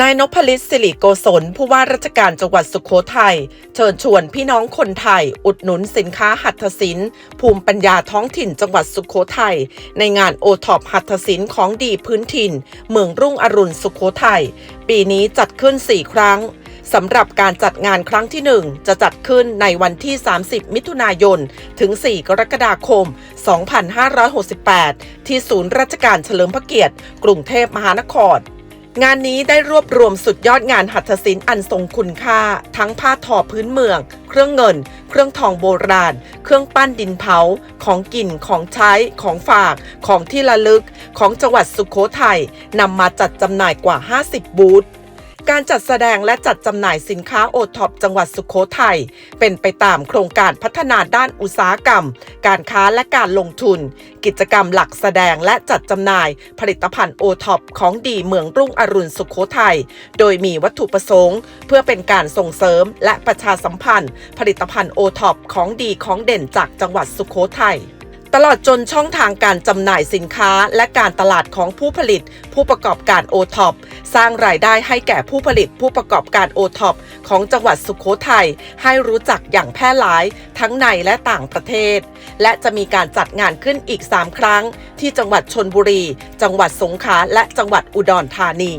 นายนพลิตสิริโกศลผู้ว่าราชการจังหวัดสุขโขทัยเชิญชวนพี่น้องคนไทย อุดหนุนสินค้าหัตถศิลป์ภูมิปัญญาท้องถิ่นจังหวัดสุขโขทัยในงานโอท็อปหัตถศิลป์ของดีพื้นถิ่น เมืองรุ่งอรุณสุขโขทัยปีนี้จัดขึ้น 4 ครั้ง สำหรับการจัดงานครั้งที่ 1 จะจัดขึ้นในวันที่ 30 มิถุนายน ถึง 4 กรกฎาคม 2568 ที่ศูนย์ราชการเฉลิมพระเกียรติ กรุงเทพมหานคร งานนี้ได้รวบรวมสุดยอดงานหัตถศิลป์อันทรงคุณค่า ทั้งผ้าทอพื้นเมือง เครื่องเงิน เครื่องทองโบราณ เครื่องปั้นดินเผา ของกิน ของใช้ ของฝาก ของที่ระลึก ของจังหวัดสุขโขทัยนำมาจัดจำหน่ายกว่า 50 บูธ การจัดแสดงและจัดจำหน่ายสินค้าโอท็อปจังหวัดสุขโขทัยเป็นไปตามโครงการพัฒนาด้านอุตสาหกรรม การค้าและการลงทุน กิจกรรมหลักแสดงและจัดจำหน่าย ผลิตภัณฑ์โอท็อปของดีเมืองรุ่งอรุณสุขโขทัยโดยมีวัตถุประสงค์ เพื่อเป็นการส่งเสริมและประชาสัมพันธ์ ผลิตภัณฑ์โอท็อปของดีของเด่นจากจังหวัดสุขโขทัย ตลอดจนช่องทางการจำหน่ายสินค้า และการตลาดของผู้ผลิต ผู้ประกอบการโอท็อปสร้างรายได้ให้แก่ผู้ผลิตผู้ประกอบการโอท็อปของจังหวัดสุขโขทัยให้รู้จักอย่างแพร่หลายทั้งในและต่างประเทศ และจะมีการจัดงานขึ้นอีก 3 ครั้ง ที่จังหวัดชนบุรี จังหวัดสงขลาและจังหวัดอุดรธานี